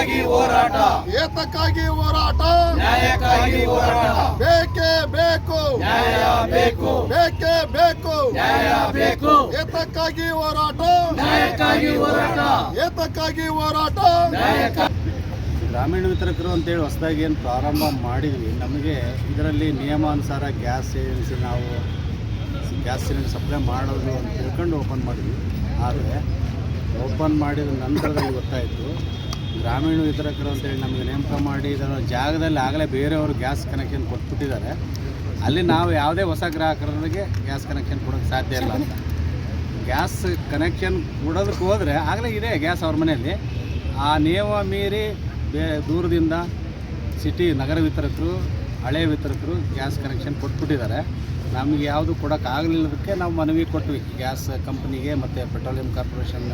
ನ್ಯಾಯಕ್ಕಾಗಿ ಹೋರಾಟ? ಏತಕ್ಕಾಗಿ ಹೋರಾಟ? ನ್ಯಾಯಕ್ಕಾಗಿ ಹೋರಾಟ? ಬೇಕೇ ಬೇಕು. ನ್ಯಾಯ ಬೇಕು. ಬೇಕೇ ಬೇಕು. ನ್ಯಾಯ ಬೇಕು. ಏತಕ್ಕಾಗಿ ಹೋರಾಟ? ನ್ಯಾಯಕ್ಕಾಗಿ ಹೋರಾಟ? ಏತಕ್ಕಾಗಿ ಹೋರಾಟ? ನ್ಯಾಯಕ್ಕಾಗಿ ಗ್ರಾಮೀಣ ವಿತರಕರು ಅಂತೇಳಿ ಹೊಸದಾಗಿ ಏನು ಪ್ರಾರಂಭ ಮಾಡಿದ್ವಿ. ನಮಗೆ ಇದರಲ್ಲಿ ನಿಯಮಾನುಸಾರ ಗ್ಯಾಸ್ ಏಜೆನ್ಸಿ ನಾವು ಗ್ಯಾಸ್ ಸಿಲಿಂಡರ್ ಸಪ್ಲೈ ಮಾಡೋದು ಅಂತ ತಿಳ್ಕೊಂಡು ಓಪನ್ ಮಾಡಿದ್ವಿ. ಆದರೆ ಓಪನ್ ಮಾಡಿದ ನಂತರದಲ್ಲಿ ಗೊತ್ತಾಯಿತು ಗ್ರಾಮೀಣ ವಿತರಕರು ಅಂತೇಳಿ ನಮಗೆ ನೇಮಕ ಮಾಡಿ ಇದರ ಜಾಗದಲ್ಲಿ ಆಗಲೇ ಬೇರೆಯವರು ಗ್ಯಾಸ್ ಕನೆಕ್ಷನ್ ಕೊಟ್ಬಿಟ್ಟಿದ್ದಾರೆ. ಅಲ್ಲಿ ನಾವು ಯಾವುದೇ ಹೊಸ ಗ್ರಾಹಕರಿಗೆ ಗ್ಯಾಸ್ ಕನೆಕ್ಷನ್ ಕೊಡೋಕ್ಕೆ ಸಾಧ್ಯ ಇಲ್ಲ ಅಂತ. ಗ್ಯಾಸ್ ಕನೆಕ್ಷನ್ ಕೊಡೋದಕ್ಕೆ ಹೋದರೆ ಆಗಲೇ ಇದೆ ಗ್ಯಾಸ್ ಅವ್ರ ಮನೆಯಲ್ಲಿ. ಆ ನಿಯಮ ಮೀರಿ ಬೇ ದೂರದಿಂದ ಸಿಟಿ ನಗರ ವಿತರಕರು, ಹಳೆ ವಿತರಕರು ಗ್ಯಾಸ್ ಕನೆಕ್ಷನ್ ಕೊಟ್ಬಿಟ್ಟಿದ್ದಾರೆ. ನಮಗೆ ಯಾವುದು ಕೊಡೋಕ್ಕಾಗಲಿಲ್ಲದಕ್ಕೆ ನಾವು ಮನವಿ ಕೊಟ್ವಿ. ಗ್ಯಾಸ್ ಕಂಪ್ನಿಗೆ ಮತ್ತು ಪೆಟ್ರೋಲಿಯಂ ಕಾರ್ಪೊರೇಷನ್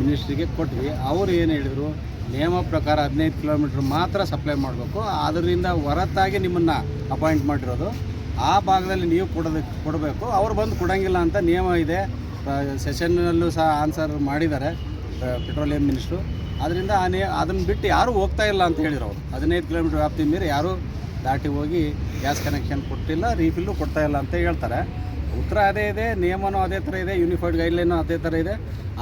ಮಿನಿಸ್ಟ್ರಿಗೆ ಕೊಟ್ವಿ. ಅವರು ಏನು ಹೇಳಿದರು? ನಿಯಮ ಪ್ರಕಾರ ಹದಿನೈದು ಕಿಲೋಮೀಟ್ರ್ ಮಾತ್ರ ಸಪ್ಲೈ ಮಾಡಬೇಕು. ಅದರಿಂದ ಹೊರತಾಗಿ ನಿಮ್ಮನ್ನು ಅಪಾಯಿಂಟ್ ಮಾಡಿರೋದು. ಆ ಭಾಗದಲ್ಲಿ ನೀವು ಕೊಡೋದಕ್ಕೆ ಕೊಡಬೇಕು. ಅವ್ರು ಬಂದು ಕೊಡೋಂಗಿಲ್ಲ ಅಂತ ನಿಯಮ ಇದೆ. ಸೆಷನ್ನಲ್ಲೂ ಸಹ ಆನ್ಸರ್ ಮಾಡಿದ್ದಾರೆ ಪೆಟ್ರೋಲಿಯಂ ಮಿನಿಸ್ಟ್ರು ಅದರಿಂದ ಆ ನೇ ಅದನ್ನು ಬಿಟ್ಟು ಯಾರೂ ಹೋಗ್ತಾ ಇಲ್ಲ ಅಂತ ಹೇಳಿದ್ರು ಅವರು. ಹದಿನೈದು ಕಿಲೋಮೀಟ್ರ್ ವ್ಯಾಪ್ತಿ ಮೀರಿ ಯಾರೂ ದಾಟಿ ಹೋಗಿ ಗ್ಯಾಸ್ ಕನೆಕ್ಷನ್ ಕೊಟ್ಟಿಲ್ಲ, ರೀಫಿಲ್ಲು ಕೊಡ್ತಾ ಇಲ್ಲ ಅಂತ ಹೇಳ್ತಾರೆ. ಉತ್ತರ ಅದೇ ಇದೆ, ನಿಯಮನೂ ಅದೇ ಥರ ಇದೆ ಯೂನಿಫೈಡ್ ಗೈಡ್ಲೈನು ಅದೇ ಥರ ಇದೆ.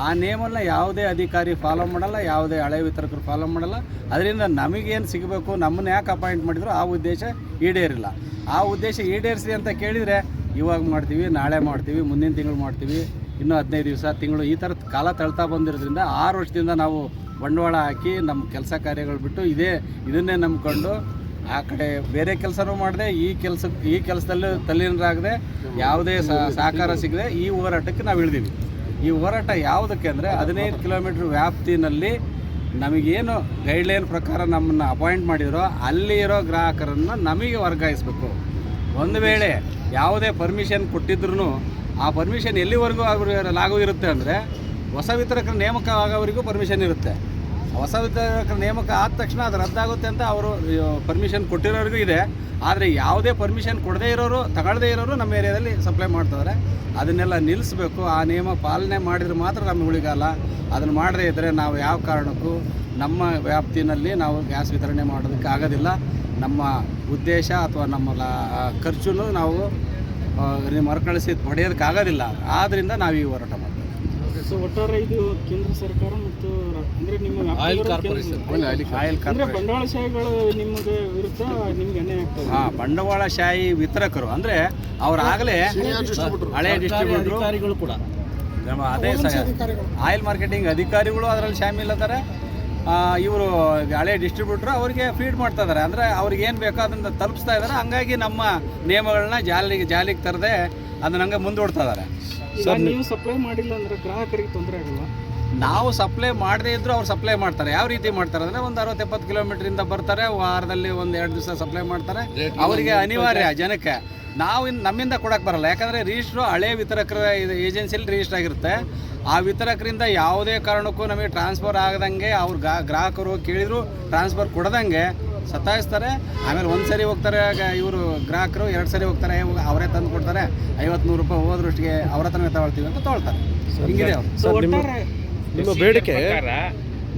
ಆ ನಿಯಮನ ಯಾವುದೇ ಅಧಿಕಾರಿ ಫಾಲೋ ಮಾಡಲ್ಲ, ಯಾವುದೇ ಹಳೆ ವಿತರಕರು ಫಾಲೋ ಮಾಡಲ್ಲ. ಅದರಿಂದ ನಮಗೇನು ಸಿಗಬೇಕು, ನಮ್ಮನ್ನ ಯಾಕೆ ಅಪಾಯಿಂಟ್ ಮಾಡಿದ್ರು, ಆ ಉದ್ದೇಶ ಈಡೇರಿಲ್ಲ. ಆ ಉದ್ದೇಶ ಈಡೇರಿಸಿ ಅಂತ ಕೇಳಿದರೆ, ಇವಾಗ ಮಾಡ್ತೀವಿ, ನಾಳೆ ಮಾಡ್ತೀವಿ, ಮುಂದಿನ ತಿಂಗಳು ಮಾಡ್ತೀವಿ, ಇನ್ನೂ ಹದಿನೈದು ದಿವಸ, ತಿಂಗಳು, ಈ ಥರದ ಕಾಲ ತಳ್ತಾ ಬಂದಿರೋದ್ರಿಂದ ಆರು ವರ್ಷದಿಂದ ನಾವು ಬಂಡವಾಳ ಹಾಕಿ, ನಮ್ಮ ಕೆಲಸ ಕಾರ್ಯಗಳು ಬಿಟ್ಟು ಇದೇ ಇದನ್ನೇ ನಂಬ್ಕೊಂಡು ಆ ಕಡೆ ಬೇರೆ ಕೆಲಸನೂ ಮಾಡಿದೆ, ಈ ಕೆಲಸ, ಈ ಕೆಲಸದಲ್ಲೂ ತಲ್ಲೀನರಾಗದೆ, ಯಾವುದೇ ಸಹ- ಸಹಕಾರ ಸಿಗದೆ, ಈ ಹೋರಾಟಕ್ಕೆ ನಾವು ಇಳಿದೀವಿ. ಈ ಹೋರಾಟ ಯಾವುದಕ್ಕೆ ಅಂದರೆ ಹದಿನೈದು ಕಿಲೋಮೀಟ್ರ್ ವ್ಯಾಪ್ತಿನಲ್ಲಿ ನಮಗೇನು ಗೈಡ್ಲೈನ್ ಪ್ರಕಾರ ನಮ್ಮನ್ನು ಅಪಾಯಿಂಟ್ ಮಾಡಿದರೋ ಅಲ್ಲಿ ಇರೋ ಗ್ರಾಹಕರನ್ನು ನಮಗೆ ವರ್ಗಾಯಿಸಬೇಕು. ಒಂದು ವೇಳೆ ಯಾವುದೇ ಪರ್ಮಿಷನ್ ಕೊಟ್ಟಿದ್ರು ಆ ಪರ್ಮಿಷನ್ ಎಲ್ಲಿವರೆಗೂ ಲಾಗು ಇರುತ್ತೆ ಅಂದರೆ ಹೊಸ ವಿತರಕರ ನೇಮಕ ಆಗೋವರೆಗೂ ಪರ್ಮಿಷನ್ ಇರುತ್ತೆ. ಹೊಸ ವಿತರಕರ ನೇಮಕ ಆದ ತಕ್ಷಣ ಅದು ರದ್ದಾಗುತ್ತೆ ಅಂತ ಅವರು ಪರ್ಮಿಷನ್ ಕೊಟ್ಟಿರೋರಿಗೂ ಇದೆ. ಆದರೆ ಯಾವುದೇ ಪರ್ಮಿಷನ್ ಕೊಡದೇ ಇರೋರು, ತಗೊಳ್ಳದೇ ಇರೋರು ನಮ್ಮ ಏರಿಯಾದಲ್ಲಿ ಸಪ್ಲೈ ಮಾಡ್ತಿದ್ದಾರೆ ಅದನ್ನೆಲ್ಲ ನಿಲ್ಲಿಸಬೇಕು. ಆ ನಿಯಮ ಪಾಲನೆ ಮಾಡಿದ್ರೆ ಮಾತ್ರ ನಮಗೆ ಉಳಿಗಾಲ ಅದನ್ನು ಮಾಡದೇ ಇದ್ದರೆ ನಾವು ಯಾವ ಕಾರಣಕ್ಕೂ ನಮ್ಮ ವ್ಯಾಪ್ತಿನಲ್ಲಿ ನಾವು ಗ್ಯಾಸ್ ವಿತರಣೆ ಮಾಡೋದಕ್ಕೆ ಆಗೋದಿಲ್ಲ. ನಮ್ಮ ಉದ್ದೇಶ ಅಥವಾ ನಮ್ಮ ಲಾ ಖರ್ಚನ್ನು ನಾವು ಮರುಕಳಿಸಿ ಪಡೆಯೋದಕ್ಕಾಗೋದಿಲ್ಲ ಆದ್ದರಿಂದ ನಾವು ಈ ಹೋರಾಟ ಸೊ ಒಟ್ಟಾರೆ ಇದು ಕೇಂದ್ರ ಸರ್ಕಾರ ಮತ್ತು ಅಂದ್ರೆ ನಿಮ್ಮ ಆಯಿಲ್ ವ್ಯಾಪ್ತಿಯವರು ಕಾರ್ಪೊರೇಷನ್. ಆಯಿಲ್ ಅಂದ್ರೆ ಕಾರ್ಪೊರೇಷನ್. ಬಂಡವಾಳಶಾಹಿಗಳು ನಿಮಗೆ ವಿರುದ್ಧ ನಿಮ್ಗೆ ಅನ್ಯಾಯ ಆಗ್ತದೆ. ಹಾಂ ಬಂಡವಾಳಶಾಹಿ ವಿತರಕರು. ಅಂದರೆ ಅವರಾಗಲೇ ಹಳೆ ಡಿಸ್ಟ್ರಿಬ್ಯೂಟರ್ ಅಧಿಕಾರಿಗಳು ಕೂಡ. ಅದೇ ಆಯಿಲ್ ಮಾರ್ಕೆಟಿಂಗ್ ಅಧಿಕಾರಿಗಳು ಅದರಲ್ಲಿ ಶಾಮೀಲದ್ದಾರೆ ಇವರು ಹಳೆ ಡಿಸ್ಟ್ರಿಬ್ಯೂಟ್ರು ಅವರಿಗೆ ಫೀಡ್ ಮಾಡ್ತಾ ಇದ್ದಾರೆ ಅಂದರೆ ಅವ್ರಿಗೆ ಏನು ಬೇಕೋ ಅದನ್ನು ತಲುಪಿಸ್ತಾ ಇದ್ದಾರೆ. ಹಂಗಾಗಿ ನಮ್ಮ ನಿಯಮಗಳನ್ನ ಜಾಲಿಗೆ ಜಾಲಿಗೆ ತರದೆ ಅದನ್ನ ಹಂಗೆ ಮುಂದೂಡ್ತಾ ಇದ್ದಾರೆ ಸರ್ ನೀವು ಸಪ್ಲೈ ಮಾಡಿಲ್ಲ ಅಂದ್ರೆ ಗ್ರಾಹಕರಿಗೆ ತೊಂದರೆ ಆಗಲ್ಲ ನಾವು ಸಪ್ಲೈ ಮಾಡದೇ ಇದ್ದರೂ ಅವ್ರು ಸಪ್ಲೈ ಮಾಡ್ತಾರೆ. ಯಾವ ರೀತಿ ಮಾಡ್ತಾರೆ ಅಂದರೆ ಒಂದು ಅರವತ್ತು ಎಪ್ಪತ್ತು ಕಿಲೋಮೀಟ್ರಿಂದ ಬರ್ತಾರೆ ವಾರದಲ್ಲಿ ಒಂದು ಎರಡು ದಿವಸ ಸಪ್ಲೈ ಮಾಡ್ತಾರೆ. ಅವರಿಗೆ ಅನಿವಾರ್ಯ ಜನಕ್ಕೆ. ನಾವು ಇನ್ನು ನಮ್ಮಿಂದ ಕೊಡಕ್ಕೆ ಬರಲ್ಲ. ಯಾಕಂದರೆ ರಿಜಿಸ್ಟ್ರು ಹಳೆ ವಿತರಕರ ಏಜೆನ್ಸಿಯಲ್ಲಿ ರಿಜಿಸ್ಟರ್ ಆಗಿರುತ್ತೆ. ಆ ವಿತರಕರಿಂದ ಯಾವುದೇ ಕಾರಣಕ್ಕೂ ನಮಗೆ ಟ್ರಾನ್ಸ್ಫರ್ ಆಗದಂಗೆ ಅವ್ರು ಗಾ ಗ್ರಾಹಕರು ಕೇಳಿದ್ರು ಟ್ರಾನ್ಸ್ಫರ್ ಕೊಡದಂಗೆ ಸತಾಯಿಸ್ತಾರೆ. ಆಮೇಲೆ ಒಂದು ಸರಿ ಹೋಗ್ತಾರೆ ಇವರು ಗ್ರಾಹಕರು ಎರಡು ಸರಿ ಹೋಗ್ತಾರೆ ಅವರೇ ತಂದು ಕೊಡ್ತಾರೆ. ಐವತ್ತು ನೂರು ರೂಪಾಯಿ ಹೋದ್ರಷ್ಟಿಗೆ ಅವ್ರ ಹತ್ರನೇ ತಗೊಳ್ತೀವಿ ಅಂತ ತೊಗೊಳ್ತಾರೆ. ಹಿಂಗಿದೆ ನಿಮ್ಮ ಬೇಡಿಕೆ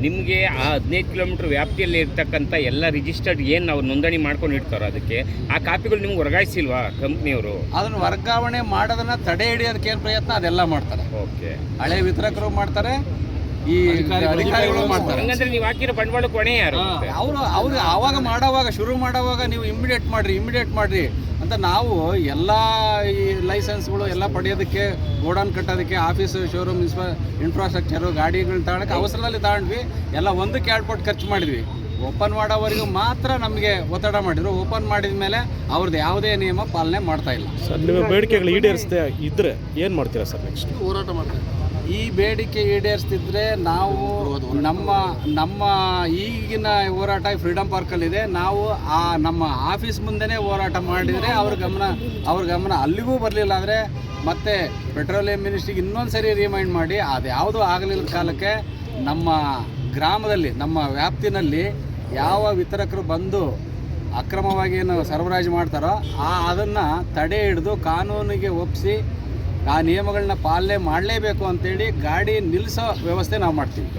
ನಿಮಗೆ ಆ ಹದಿನೈದು ಕಿಲೋಮೀಟರ್ ವ್ಯಾಪ್ತಿಯಲ್ಲಿ ಇರ್ತಕ್ಕಂಥ ಎಲ್ಲ ರಿಜಿಸ್ಟರ್ಡ್ ಏನು ನಾವು ನೋಂದಣಿ ಮಾಡ್ಕೊಂಡು ಇಡ್ತಾರೆ ಅದಕ್ಕೆ ಆ ಕಾಪಿಗಳು ನಿಮ್ಗೆ ವರ್ಗಾಯಿಸಿಲ್ವಾ ಕಂಪ್ನಿಯವರು? ಅದನ್ನು ವರ್ಗಾವಣೆ ಮಾಡೋದನ್ನ ತಡೆ ಹಿಡಿಯೋದಕ್ಕೆ ಏನು ಪ್ರಯತ್ನ? ಅದೆಲ್ಲ ಮಾಡ್ತಾರೆ. ಓಕೆ ಹಳೆ ವಿತರಕರು ಮಾಡ್ತಾರೆ ಈ ಅಧಿಕಾರಿಗಳು ಮಾಡ್ತಾರೆ. ಹಂಗಂದ್ರೆ ನೀವು ಹಾಕಿರೋ ಬಂಡವಾಳ ಕೊನೆ ಯಾರು? ಅವರು ಅವ್ರು ಆವಾಗ ಮಾಡೋವಾಗ ಶುರು ಮಾಡೋವಾಗ ನೀವು ಇಮಿಡಿಯೇಟ್ ಮಾಡ್ರಿ ಇಮಿಡಿಯೇಟ್ ಮಾಡ್ರಿ ಅಂತ ನಾವು ಎಲ್ಲ ಈ ಲೈಸೆನ್ಸ್ಗಳು ಎಲ್ಲ ಪಡೆಯೋದಕ್ಕೆ ಗೋಡೌನ್ ಕಟ್ಟೋದಕ್ಕೆ ಆಫೀಸ್ ಶೋರೂಮ್ ಇನ್ಫ್ರಾಸ್ಟ್ರಕ್ಚರ್ ಇನ್ಫ್ರಾಸ್ಟ್ರಕ್ಚರು ಗಾಡಿಗಳನ್ನ ತಗೊಳಕ್ಕೆ ಅವಸರದಲ್ಲಿ ತಗೊಂಡ್ವಿ. ಎಲ್ಲ ಒಂದಕ್ಕೆ ಎರಡು ಪಟ್ಟು ಖರ್ಚು ಮಾಡಿದ್ವಿ. ಓಪನ್ ಮಾಡೋವರೆಗೂ ಮಾತ್ರ ನಮಗೆ ಒತ್ತಡ ಮಾಡಿದ್ರು. ಓಪನ್ ಮಾಡಿದ ಮೇಲೆ ಅವ್ರದ್ದು ಯಾವುದೇ ನಿಯಮ ಪಾಲನೆ ಮಾಡ್ತಾ ಇಲ್ಲ. ಸರ್ ನಿಮ್ಮ ಬೇಡಿಕೆಗಳು ಈಡೇರಿಸದೆ ಇದ್ರೆ ಏನು ಮಾಡ್ತೀರಾ ಸರ್ ನೆಕ್ಸ್ಟ್ ಹೋರಾಟ ಮಾಡ್ತಾರೆ ಈ ಬೇಡಿಕೆ ಈಡೇರಿಸ್ತಿದ್ರೆ ನಾವು ನಮ್ಮ ನಮ್ಮ ಈಗಿನ ಹೋರಾಟ ಫ್ರೀಡಮ್ ಪಾರ್ಕಲ್ಲಿದೆ ನಾವು ಆ ನಮ್ಮ ಆಫೀಸ್ ಮುಂದೆನೇ ಹೋರಾಟ ಮಾಡಿದರೆ ಅವ್ರ ಗಮನ ಅವ್ರ ಗಮನ ಅಲ್ಲಿಗೂ ಬರಲಿಲ್ಲ ಅಂದರೆ ಮತ್ತೆ ಪೆಟ್ರೋಲಿಯಂ ಮಿನಿಸ್ಟ್ರಿಗೆ ಇನ್ನೊಂದು ಸರಿ ರಿಮೈಂಡ್ ಮಾಡಿ, ಅದು ಯಾವುದೂ ಆಗಲಿಲ್ಲ ಕಾಲಕ್ಕೆ ನಮ್ಮ ಗ್ರಾಮದಲ್ಲಿ, ನಮ್ಮ ವ್ಯಾಪ್ತಿನಲ್ಲಿ ಯಾವ ವಿತರಕರು ಬಂದು ಅಕ್ರಮವಾಗಿ ಏನು ಸರಬರಾಜು ಮಾಡ್ತಾರೋ, ಆ ಅದನ್ನು ತಡೆ ಹಿಡಿದು ಕಾನೂನಿಗೆ ಒಪ್ಪಿಸಿ ಆ ನಿಯಮಗಳನ್ನ ಪಾಲನೆ ಮಾಡಲೇಬೇಕು ಅಂತೇಳಿ ಗಾಡಿ ನಿಲ್ಲಿಸೋ ವ್ಯವಸ್ಥೆ ನಾವು ಮಾಡ್ತೀವಿ.